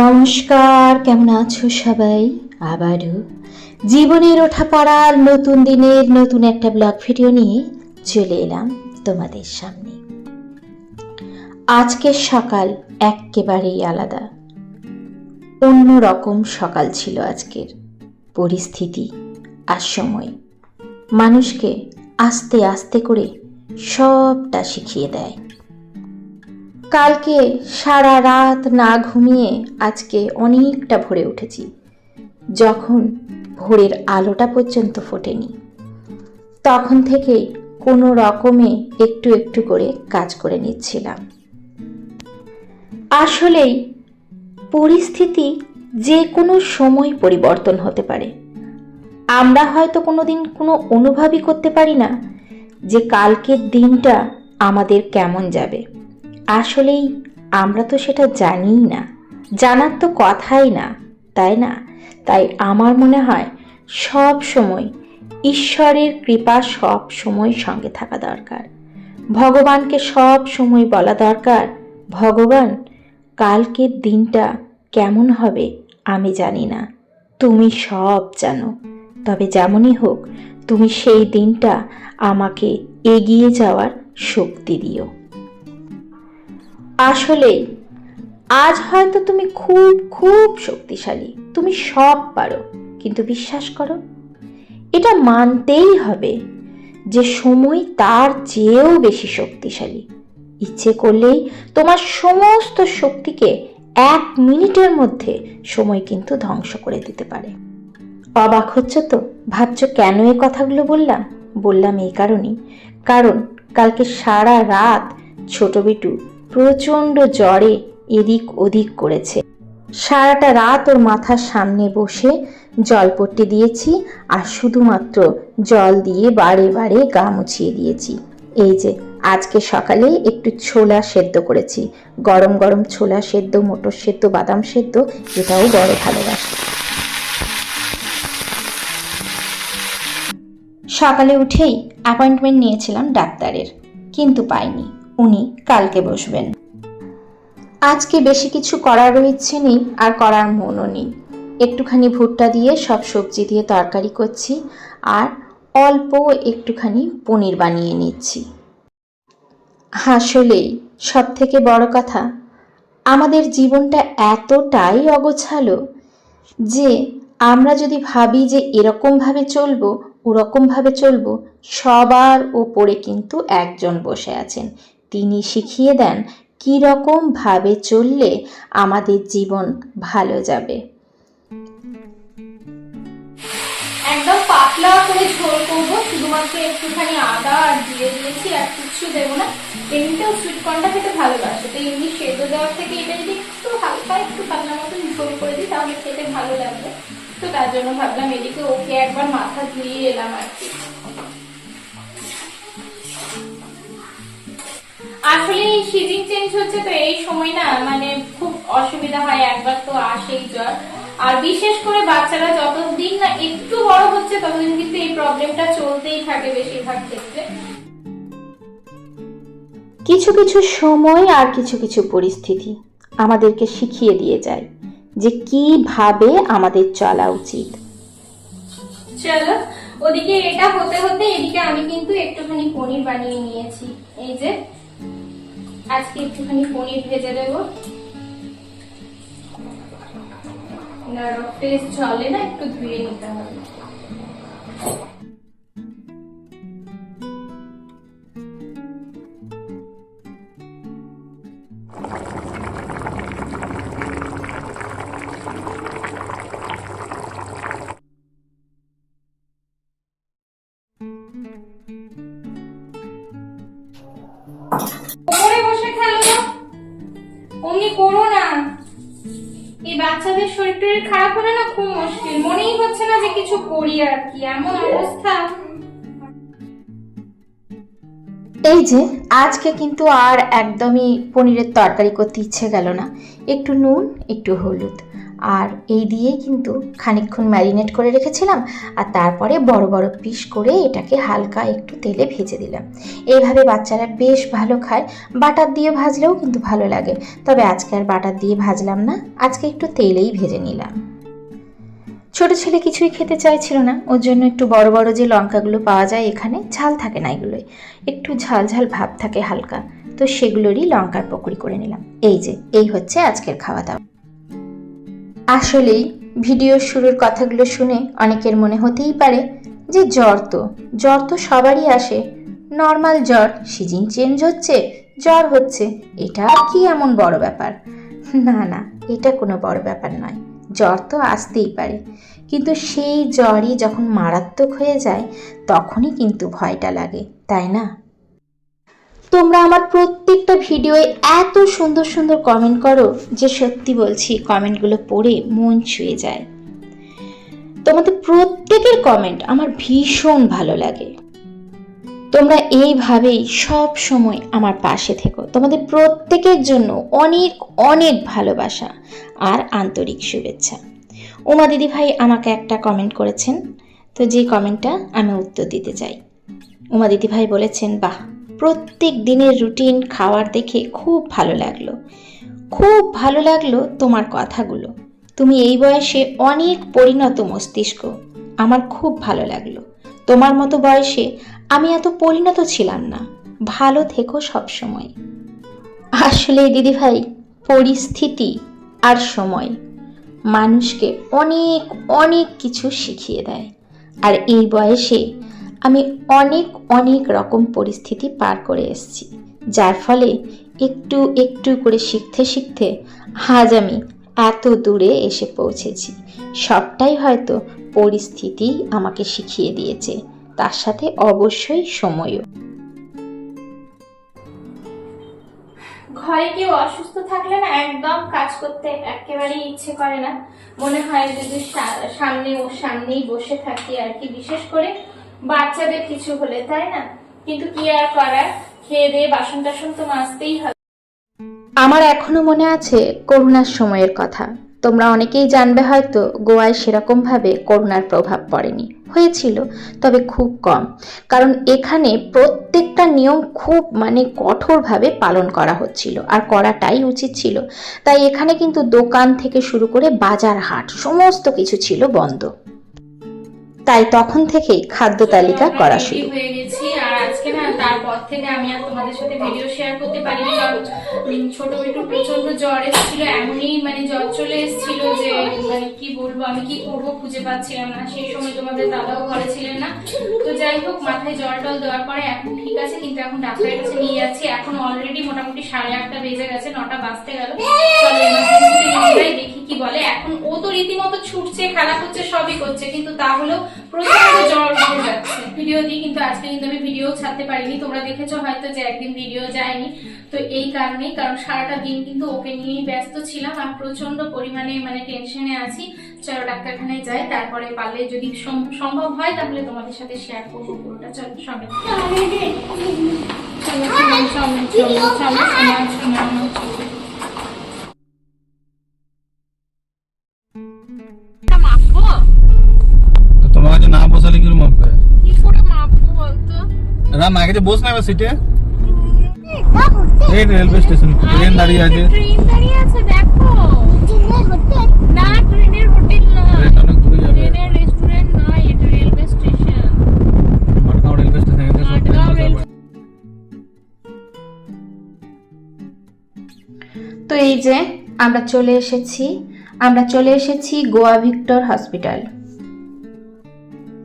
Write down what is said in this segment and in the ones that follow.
নমস্কার, কেমন আছো সবাই? আবারও জীবনের ওঠা পড়ার নতুন দিনের নতুন একটা ব্লগ ভিডিও নিয়ে চলে এলাম তোমাদের সামনে। আজকের সকাল একেবারেই আলাদা। অন্য রকম সকাল ছিল আজকের। পরিস্থিতি আর সময়। মানুষকে আস্তে আস্তে করে সবটা শিখিয়ে দেয়। কালকে সারা রাত না ঘুমিয়ে আজকে অনেকটা ভোরে উঠেছি, যখন ভোরের আলোটা পর্যন্ত ফোটেনি। তখন থেকেই কোনো রকমে একটু একটু করে কাজ করে নিচ্ছিলাম। আসলেই পরিস্থিতি যে কোনো সময় পরিবর্তন হতে পারে। আমরা হয়তো কোনো দিন কোনো অনুভবই করতে পারি না যে কালকের দিনটা আমাদের কেমন যাবে। আসলেই আমরা তো সেটা জানিই না। জানার তো কথাই না, তাই না? তাই আমার মনে হয় সব সময় ঈশ্বরের কৃপা সব সময় সঙ্গে থাকা দরকার। ভগবানকে সব সময় বলা দরকার, ভগবান, কালকের দিনটা কেমন হবে আমি জানি না। তুমি সব জানো, তবে যেমনই হোক, তুমি সেই দিনটা আমাকে এগিয়ে যাওয়ার শক্তি দিও। আসলেই, আজ হয়তো তুমি খুব খুব শক্তিশালী। তুমি সব পারো, কিন্তু বিশ্বাস করো, এটা মানতেই হবে যে সময় তার চেয়েও বেশি শক্তিশালী। ইচ্ছে করলেই তোমার সমস্ত শক্তিকে এক মিনিটের মধ্যে সময় কিন্তু ধ্বংস করে দিতে পারে। অবাক হচ্ছে তো? ভাবছ কেন এই কথাগুলো বললাম? বললাম এই কারণেই। কারণ কালকে সারা রাত ছোট বিটু প্রচণ্ড জ্বরে এদিক ওদিক করেছে। সারাটা রাত ওর মাথার সামনে বসে জল জলপট্টি দিয়েছি আর শুধুমাত্র জল দিয়ে বারে বারে গা মুছিয়ে দিয়েছি। এই যে, আজকে সকালে একটু ছোলা সেদ্ধ করেছি। গরম গরম ছোলা সেদ্ধ, মোটর সেদ্ধ, বাদাম সেদ্ধ, এটাও বড় ভালোবাসে। সকালে উঠেই অ্যাপয়েন্টমেন্ট নিয়েছিলাম ডাক্তারের, কিন্তু পাইনি। উনি কালকে বসবেন। আজকে বেশি কিছু করার ইচ্ছে নেই, আর করার মনও নেই। একটুখানি ভুট্টা দিয়ে সব সবজি দিয়ে তরকারি করছি, আর অল্প একটুখানি পনির বানিয়ে নিচ্ছি। আসলেই সব থেকে বড় কথা, আমাদের জীবনটা এতটাই অগোছালো যে আমরা যদি ভাবি যে এরকমভাবে চলবো, ওরকমভাবে চলবো, সবার ওপরে কিন্তু একজন বসে আছেন। তিনি শিখিয়ে দেন কী রকমভাবে চললে আমাদের জীবন ভালো যাবে। একদম পাতলা করে ঝোল করব, শুধুমাত্র একটুখানি আদা আর দিয়ে দিয়েছি, আর কিচ্ছু দেবো না। এমনিতেও সুইট কর্নটা খেতে ভালোবাসে, তো এমনি সেদ্ধ দেওয়ার থেকে এটা যদি একটু হালকা, একটু পাতলা মতন ঝোল করে দিই, তাহলে খেতে ভালো লাগবে। তো তার জন্য ভাবলাম এদিকে ওকে একবার মাথা ধুয়ে এলাম আর কি। আসলে সিজন চেঞ্জ হচ্ছে তো এই সময় না মানে খুব অসুবিধা হয় একবার তো আসেই জ্বর। আর বিশেষ করে বাচ্চারা যতদিন না একটু বড় হচ্ছে ততদিন কিন্তু এই প্রবলেমটা চলতেই থাকে বেশিরভাগ ক্ষেত্রে। কিছু কিছু সময় আর কিছু কিছু পরিস্থিতি আমাদেরকে শিখিয়ে দিয়ে যায় যে কীভাবে আমাদের চলা উচিত। চলো ওদিকে এটা হতে হতে এদিকে আমি কিন্তু একটুখানি পনির বানিয়ে নিয়েছি। এই যে আজকে একটুখানি পনির ভেজে দেবো। ফ্রেশ জলে না একটু ধুয়ে নিতে হবে। না অমনি করো না। এই বাচ্চাদের শরীর টরীর খারাপ হলে না খুব মুশকিল। মনেই হচ্ছে না যে কিছু করি আর কি, এমন অবস্থা। এই যে, আজকে কিন্তু আর একদমই পনিরের তরকারি করতে ইচ্ছে গেল না। একটু নুন, একটু হলুদ। আর এই দিয়েই কিন্তু খানিকক্ষণ ম্যারিনেট করে রেখেছিলাম আর তারপরে বড় বড় পিস করে এটাকে হালকা একটু তেলে ভেজে দিলাম। এইভাবে বাচ্চারা বেশ ভালো খায়। বাটার দিয়ে ভাজলেও কিন্তু ভালো লাগে। তবে আজকে আর বাটার দিয়ে ভাজলাম না। আজকে একটু তেলেই ভেজে নিলাম। ছোট ছেলে কিছুই খেতে চাইছিল না। ওর জন্য একটু বড় বড় যে লঙ্কাগুলো পাওয়া যায় এখানে, ঝাল থাকে না এগুলোই একটু ঝাল ঝাল ভাব থাকে হালকা। তো সেগুলোরই লঙ্কার পকোড়ি করে নিলাম। এই যে, এই হচ্ছে আজকের খাওয়া দাওয়া। আসলেই ভিডিও শুরুর কথাগুলো শুনে অনেকের মনে হতেই পারে যে জ্বর তো জ্বর তো সবারই আসে। নর্মাল জ্বর, সিজন চেঞ্জ হচ্ছে, জ্বর হচ্ছে, এটা কি এমন বড় ব্যাপার? না না, এটা কোনো বড় ব্যাপার নয়, জ্বর তো আসতেই পারে। কিন্তু সেই জ্বরই যখন মারাত্মক হয়ে যায়, তখনই কিন্তু ভয়টা লাগে, তাই না? তোমরা আমার প্রত্যেকটা ভিডিওয়ে এত সুন্দর সুন্দর কমেন্ট করো যে সত্যি বলছি কমেন্টগুলো পড়ে মন ছুঁয়ে যায়। তোমাদের প্রত্যেকের কমেন্ট আমার ভীষণ ভালো লাগে। তোমরা এইভাবেই সব সময় আমার পাশে থেকো। তোমাদের প্রত্যেকের জন্য অনেক অনেক ভালোবাসা আর আন্তরিক শুভেচ্ছা। উমা দিদি ভাই আমাকে একটা কমেন্ট করেছেন, তো যে কমেন্টটা আমি উত্তর দিতে চাই। উমা দিদি ভাই বলেছেন, বাহ প্রত্যেক দিনের রুটিন খাওয়ার দেখে খুব ভালো লাগল। খুব ভালো লাগল তোমার কথাগুলো। তুমি এই বয়সে অনেক পরিণত মস্তিষ্ক। আমার খুব ভালো লাগল। তোমার মতো বয়সে আমি এত পরিণত ছিলাম না। ভালো থেকো সবসময়। আসলে দিদিভাই, পরিস্থিতি আর সময় মানুষকে অনেক অনেক কিছু শিখিয়ে দেয়। আর এই বয়সে আমি অনেক অনেক রকম পরিস্থিতি পার করে এসেছি, যার ফলে একটু একটু করে শিখতে শিখতে আজ আমি এত দূরে এসে পৌঁছেছি। সবটাই হয়তো পরিস্থিতি আমাকে শিখিয়ে দিয়েছে, তার সাথে অবশ্যই সময়ও। ঘরে কেউ অসুস্থ থাকলে না একদম কাজ করতে একেবারেই ইচ্ছে করে না। মনে হয় যদি সামনে ওর সামনেই বসে থাকি আর কি, বিশেষ করে বাচ্চাদের কিছু হলে, তাই না? কিন্তু কি আর করার? খেয়ে দিয়ে বাসন টাসন তো মাজতেই হবে। আমার এখনও মনে আছে করোনার সময়ের কথা। তোমরা অনেকেই জানবে হয়তো গোয়ায় সেরকমভাবে করোনার প্রভাব পড়েনি। হয়েছিল, তবে খুব কম। কারণ এখানে প্রত্যেকটা নিয়ম খুব মানে কঠোরভাবে পালন করা হচ্ছিল আর করাটাই উচিত ছিল। তাই এখানে কিন্তু দোকান থেকে শুরু করে বাজার হাট, সমস্ত কিছু ছিল বন্ধ। তাই তখন থেকেই খাদ্য তালিকা করা শুরু। হয়ে গেছি আর আজকে না তারপর থেকে আমি আর তোমাদের সাথে ভিডিও শেয়ার করতে পারিনি কারণ ছোট মিটু প্রচণ্ড জ্বর এসেছিল এমনই মানে জ্বর চলে এসেছিল যে মানে কি বলব আমি কি করব খুঁজে পাচ্ছিলাম না। সেই সময় তোমাদের দাদাও ঘরে ছিলেন না। তো যাই হোক মাথায় জল টল দেওয়ার পরে এখন ঠিক আছে কিন্তু এখন ডাক্তারের কাছে নিয়ে যাচ্ছি। এখন অলরেডি মোটামুটি সাড়ে আটটা বেজে গেছে নটা বাজতে গেল। দেখি কি বলে এখন ও তো রীতিমতো ছুটছে খেলা করছে সবই করছে কিন্তু তাহলেও প্রচণ্ড জ্বর উঠে যাচ্ছে ভিডিও দিই কিন্তু আজকে কিন্তু আমি ভিডিও ছাড়তে পারিনি তোমরা দেখেছ হয়তো যে একদিন ভিডিও যায়নি তো এই কারণেই কারণ সারাটা দিন কিন্তু ওকে নিয়েই ব্যস্ত ছিলাম আর প্রচণ্ড পরিমাণে মানে টেনশনে আছি চলো ডাক্তারখানায় যাই তারপরে পারলে যদি সম্ভব হয় তাহলে তোমাদের সাথে শেয়ার করব পুরোটা চলো সঙ্গে চলো চলো চলো চলো চলো আমার রাম আগে যে বস না এবার সিটে এই রেলওয়ে স্টেশন ট্রেন দাঁড়িয়ে আছে। ট্রেন দাঁড়িয়ে আছে দেখো। না ট্রেনের হোটেল না। ট্রেন অনেক দূরে যাবে। ট্রেনের রেস্টুরেন্ট নয় এটা railway station Madgaon railway station এসে সব ট্রেন মাটগাঁও বসাবে রেলওয়ে তো এই যে আমরা চলে এসেছি আমরা চলে এসেছি গোয়া ভিক্টর হসপিটাল।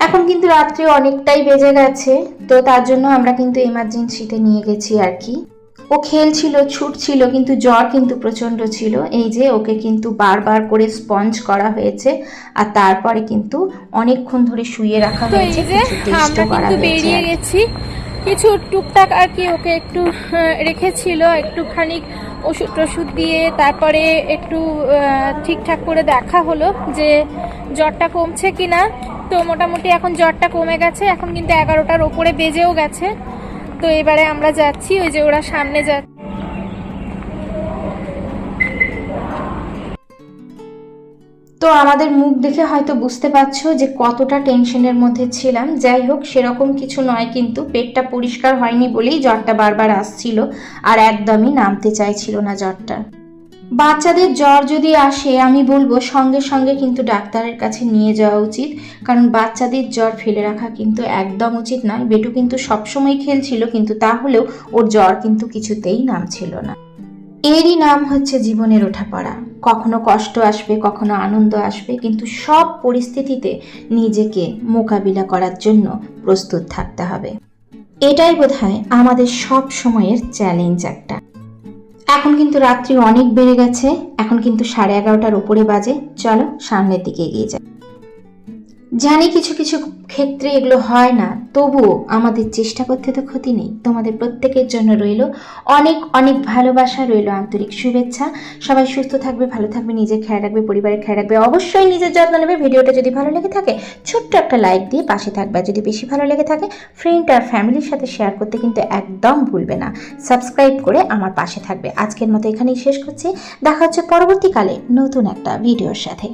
এখন কিন্তু রাত্রে অনেকটাই বেজে গেছে তো তার জন্য আমরা কিন্তু এমার্জেন্সিতে নিয়ে গেছি আর কি। ও খেলছিল ছুটছিল কিন্তু জ্বর কিন্তু প্রচণ্ড ছিল। এই যে ওকে কিন্তু বারবার করে স্পঞ্জ করা হয়েছে আর তারপরে কিন্তু অনেকক্ষণ ধরে শুয়ে রাখা হয়েছে আমরা কিন্তু বেরিয়ে গেছি। কিছু টুকটাক আর কি ওকে একটু রেখেছিল একটুখানি ওষুধ টষুধ দিয়ে তারপরে একটু ঠিকঠাক করে দেখা হলো যে জ্বরটা কমছে কিনা। তো মোটামুটি এখন জ্বরটা কমে গেছে, এখন কিন্তু এগারোটার ওপরে বেজেও গেছে। তো এবারে আমরা যাচ্ছি, ওই যে ওরা সামনে যাচ্ছে তো আমাদের মুখ দেখে হয়তো বুঝতে পারছ যে কতটা টেনশনের মধ্যে ছিলাম। যাই হোক, সেরকম কিছু নয় কিন্তু পেটটা পরিষ্কার হয়নি বলেই জ্বরটা বারবার আসছিল আর একদমই নামতে চাইছিল না জ্বরটা। বাচ্চাদের জ্বর যদি আসে, আমি বলব সঙ্গে সঙ্গে কিন্তু ডাক্তারের কাছে নিয়ে যাওয়া উচিত। কারণ বাচ্চাদের জ্বর ফেলে রাখা কিন্তু একদম উচিত নয়। বেটু কিন্তু সবসময় খেলছিল, কিন্তু তাহলেও ওর জ্বর কিন্তু কিছুতেই নামছিল না। এরই নাম হচ্ছে জীবনের ওঠাপড়া। কখনো কষ্ট আসবে, কখনো আনন্দ আসবে, কিন্তু সব পরিস্থিতিতে নিজেকে মোকাবিলা করার জন্য প্রস্তুত থাকতে হবে। এটাই বোধহয় আমাদের সব সময়ের চ্যালেঞ্জ একটা। এখন কিন্তু রাত্রি অনেক বেড়ে গেছে। এখন কিন্তু সাড়ে এগারোটার উপরে বাজে। চলো সামনের দিকে এগিয়ে যাই। জানি কিছু কিছু ক্ষেত্রে এগুলো হয় না, তবুও আমাদের চেষ্টা করতে তো ক্ষতি নেই। তোমাদের প্রত্যেকের জন্য রইল অনেক অনেক ভালোবাসা, রইল আন্তরিক শুভেচ্ছা। সবাই সুস্থ থাকবে, ভালো থাকবে, নিজের খেয়াল রাখবে, পরিবারের খেয়াল রাখবে। অবশ্যই নিজের যত্ন নেবে। ভিডিওটা যদি ভালো লেগে থাকে, ছোট্ট একটা লাইক দিয়ে পাশে থাকবে। যদি বেশি ভালো লেগে থাকে ফ্রেন্ড আর ফ্যামিলির সাথে শেয়ার করতে কিন্তু একদম ভুলবে না। সাবস্ক্রাইব করে আমার পাশে থাকবে। আজকের মতো এখানেই শেষ করছি। দেখা হচ্ছে পরবর্তীকালে নতুন একটা ভিডিওর সাথে।